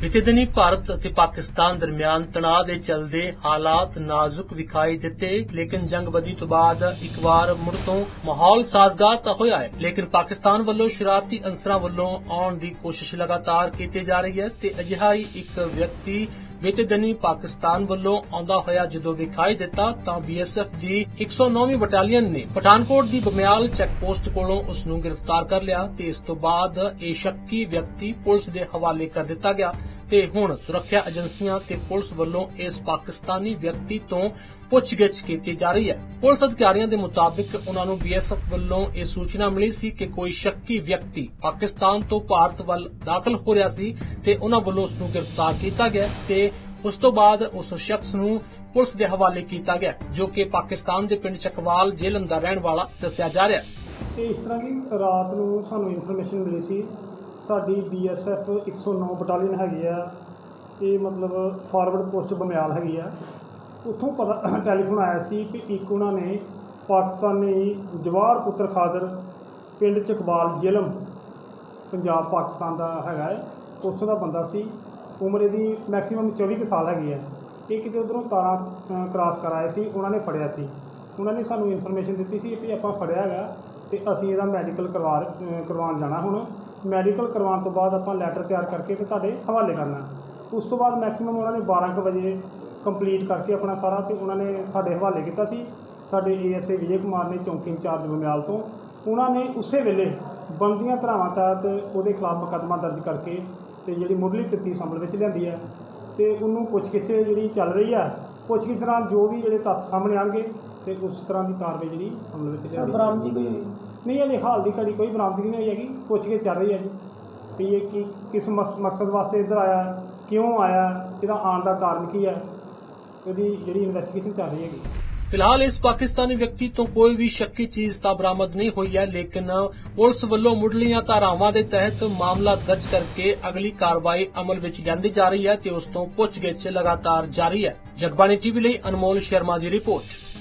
ਬੀਤੇ ਦਿਨੀ ਭਾਰਤ ਅਤੇ ਪਾਕਿਸਤਾਨ ਦਰਮਿਆਨ ਤਣਾਅ ਦੇ ਚਲਦੇ ਹਾਲਾਤ ਨਾਜ਼ੁਕ ਵਿਖਾਈ ਦਿੱਤੇ, ਲੇਕਿਨ ਜੰਗਬੰਦੀ ਤੋਂ ਬਾਅਦ ਇੱਕ ਵਾਰ ਮੁੜ ਤੋਂ ਮਾਹੌਲ ਸਾਜ਼ਗਾਰ ਤਾਂ ਹੋਇਆ ਹੈ, ਲੇਕਿਨ ਪਾਕਿਸਤਾਨ ਵੱਲੋਂ ਸ਼ਰਾਰਤੀ ਅੰਸਰਾਂ ਵੱਲੋਂ ਆਉਣ ਦੀ ਕੋਸ਼ਿਸ਼ ਲਗਾਤਾਰ ਕੀਤੀ ਜਾ ਰਹੀ ਹੈ ਤੇ ਅਜਿਹਾ ਹੀ ਇੱਕ ਵਿਅਕਤੀ ਬੀਤੇ ਦਿਨੀ ਪਾਕਿਸਤਾਨ ਵੱਲੋਂ ਆਉਂਦਾ ਹੋਇਆ ਜਦੋਂ ਵਿਖਾਈ ਦਿੱਤਾ, ਤਾਂ ਬੀਐਸਐਫ ਦੀ 109ਵੀਂ ਬਟਾਲੀਅਨ ਨੇ ਪਠਾਨਕੋਟ ਦੀ ਬਮਿਆਲ ਚੈੱਕ ਪੋਸਟ ਕੋਲੋਂ ਉਸ ਨੂੰ ਗ੍ਰਿਫਤਾਰ ਕਰ ਲਿਆ ਤੇ ਇਸ ਤੋਂ ਬਾਅਦ ਇਹ ਸ਼ੱਕੀ ਵਿਅਕਤੀ ਪੁਲਿਸ ਦੇ ਹਵਾਲੇ ਕਰ ਦਿੱਤਾ ਗਿਆ। ਤੇ ਹੁਣ ਸੁਰੱਖਿਆ ਏਜੰਸੀਆਂ ਤੇ ਪੁਲਿਸ ਵੱਲੋਂ ਇਸ ਪਾਕਿਸਤਾਨੀ ਵਿਅਕਤੀ ਤੋਂ ਪੁੱਛਗਿੱਛ ਕੀਤੀ ਜਾ ਰਹੀ ਹੈ। ਪੁਲਿਸ ਅਧਿਕਾਰੀਆਂ ਦੇ ਮੁਤਾਬਿਕ ਉਹਨਾਂ ਨੂੰ ਬੀਐਸਐਫ ਵੱਲੋਂ ਇਹ ਸੂਚਨਾ ਮਿਲੀ ਸੀ ਕਿ ਕੋਈ ਸ਼ੱਕੀ ਵਿਅਕਤੀ ਪਾਕਿਸਤਾਨ ਤੋਂ ਭਾਰਤ ਵੱਲ ਦਾਖਲ ਹੋ ਰਿਹਾ ਸੀ ਤੇ ਉਹਨਾਂ ਵੱਲੋਂ ਉਸ ਨੂੰ ਗ੍ਰਿਫਤਾਰ ਕੀਤਾ ਗਿਆ ਤੇ ਉਸ ਤੋਂ ਬਾਅਦ ਉਸ ਸ਼ਖਸ ਨੂੰ ਪੁਲਿਸ ਦੇ ਹਵਾਲੇ ਕੀਤਾ ਗਿਆ, ਜੋ ਕਿ ਪਾਕਿਸਤਾਨ ਦੇ ਪਿੰਡ ਚਕਵਾਲ ਜੇਲ੍ਹ ਦਾ ਰਹਿਣ ਵਾਲਾ ਦੱਸਿਆ ਜਾ ਰਿਹਾ ਹੈ। ਤੇ ਇਸ ਤਰ੍ਹਾਂ ਕਿ ਰਾਤ ਨੂੰ ਸਾਨੂੰ ਇਨਫੋਰਮੇਸ਼ਨ ਮਿਲੀ ਸੀ ਸਾਡੀ ਬੀਐਸਐਫ 109 ਬਟਾਲੀਅਨ ਹੈਗੀ ਆ। ਇਹ ਮਤਲਬ ਫਾਰਵਰਡ ਪੋਸਟ ਬਮਿਆਲ ਹੈਗੀ ਆ। ਉੱਥੋਂ ਪਤਾ ਟੈਲੀਫੋਨ ਆਇਆ ਸੀ ਕਿ ਇੱਕ ਉਹਨਾਂ ਨੇ ਪਾਕਿਸਤਾਨੀ ਜਵਾਹਰ ਪੁੱਤਰ ਖਾਦਰ ਪਿੰਡ ਚਕਬਾਲ ਜ਼ਿਲਮ, ਪੰਜਾਬ, ਪਾਕਿਸਤਾਨ ਦਾ ਹੈਗਾ ਹੈ ਉੱਥੋਂ ਦਾ ਬੰਦਾ ਸੀ। ਉਮਰ ਇਹਦੀ ਮੈਕਸਿਮਮ 24 ਕੁ ਸਾਲ ਹੈਗੀ ਹੈ ਇਹ ਕਿਤੇ ਉਧਰੋਂ ਤਾਰਾਂ ਕ੍ਰਾਸ ਕਰ ਆਏ ਸੀ। ਉਹਨਾਂ ਨੇ ਫੜਿਆ ਸੀ। ਉਹਨਾਂ ਨੇ ਸਾਨੂੰ ਇਨਫੋਰਮੇਸ਼ਨ ਦਿੱਤੀ ਸੀ ਕਿ ਆਪਾਂ ਫੜਿਆ ਹੈਗਾ ਤੇ ਅਸੀਂ ਇਹਦਾ ਮੈਡੀਕਲ ਕਰਵਾ ਕਰਵਾਉਣ ਜਾਣਾ ਹੁਣ। ਮੈਡੀਕਲ ਕਰਵਾਉਣ ਤੋਂ ਬਾਅਦ ਆਪਾਂ ਲੈਟਰ ਤਿਆਰ ਕਰਕੇ ਤੇ ਤੁਹਾਡੇ ਹਵਾਲੇ ਕਰਨਾ ਉਸ ਤੋਂ ਬਾਅਦ ਮੈਕਸਿਮਮ ਉਹਨਾਂ ਨੇ 12 ਕੁ ਵਜੇ ਕੰਪਲੀਟ ਕਰਕੇ ਆਪਣਾ ਸਾਰਾ ਤੇ ਉਹਨਾਂ ਨੇ ਸਾਡੇ ਹਵਾਲੇ ਕੀਤਾ ਸੀ। ਸਾਡੇ ਏਐਸਏ ਵਿਜੇ ਕੁਮਾਰ ਨੇ ਚੌਂਕੀ ਇੰਚਾਰਜ ਬਮਿਆਲ ਤੋਂ। ਉਹਨਾਂ ਨੇ ਉਸੇ ਵੇਲੇ ਬਣਦੀਆਂ ਧਰਾਵਾਂ ਤਹਿਤ ਉਹਦੇ ਖਿਲਾਫ ਮੁਕੱਦਮਾ ਦਰਜ ਕਰਕੇ ਤੇ ਜਿਹੜੀ ਮੁੱਢਲੀ ਤਫਤੀਸ਼ ਅਮਲ ਵਿੱਚ ਲਿਆਂਦੀ ਹੈ ਤੇ ਉਹਨੂੰ ਪੁੱਛਗਿੱਛ ਜਿਹੜੀ ਚੱਲ ਰਹੀ ਹੈ, ਪੁੱਛਗਿੱਛ ਨਾਲ ਜੋ ਵੀ ਜਿਹੜੇ ਤੱਥ ਸਾਹਮਣੇ ਆਣਗੇ ਤੇ ਉਸ ਤਰ੍ਹਾਂ ਦੀ ਕਾਰਵਾਈ ਜਿਹੜੀ ਅਮਲ ਵਿੱਚ ਲਿਆਂਦੀ ਬਰਾਮਦੀ ਕੋਈ ਹੋਈ। ਨਹੀਂ ਅਜੇ ਹਾਲ ਦੀ ਘੜੀ ਕੋਈ ਬਰਾਮਦਗੀ ਨਹੀਂ ਹੋਈ ਹੈਗੀ ਪੁੱਛਗਿੱਛ ਚੱਲ ਰਹੀ ਹੈ ਜੀ ਵੀ ਇਹ ਕੀ ਕਿਸ ਮਸ- ਮਕਸਦ ਵਾਸਤੇ ਇੱਧਰ ਆਇਆ ਹੈ, ਕਿਉਂ ਆਇਆ ਹੈ, ਇਹਦਾ ਆਉਣ ਦਾ ਕਾਰਨ ਕੀ ਹੈ ਉਹਦੀ ਜਿਹੜੀ ਇਨਵੈਸਟੀਗੇਸ਼ਨ ਚੱਲ ਰਹੀ ਹੈਗੀ। ਫਿਲਹਾਲ ਇਸ ਪਾਕਿਸਤਾਨੀ ਵਿਅਕਤੀ ਤੋਂ ਕੋਈ ਵੀ ਸ਼ੱਕੀ ਚੀਜ਼ ਤਾਂ ਬਰਾਮਦ ਨਹੀਂ ਹੋਈ ਹੈ ਲੇਕਿਨ ਪੁਲਿਸ ਵੱਲੋਂ ਮੁੱਢਲੀਆਂ ਧਾਰਾਵਾਂ ਦੇ ਤਹਿਤ ਮਾਮਲਾ ਦਰਜ ਕਰਕੇ ਅਗਲੀ ਕਾਰਵਾਈ ਅਮਲ ਵਿੱਚ ਲਿਆਂਦੀ ਜਾ ਰਹੀ ਹੈ ਤੇ ਉਸ ਤੋਂ ਪੁੱਛਗਿੱਛ ਲਗਾਤਾਰ ਜਾਰੀ ਹੈ। ਜਗਬਾਣੀ ਟੀਵੀ ਲਈ ਅਨਮੋਲ ਸ਼ਰਮਾ ਦੀ ਰਿਪੋਰਟ।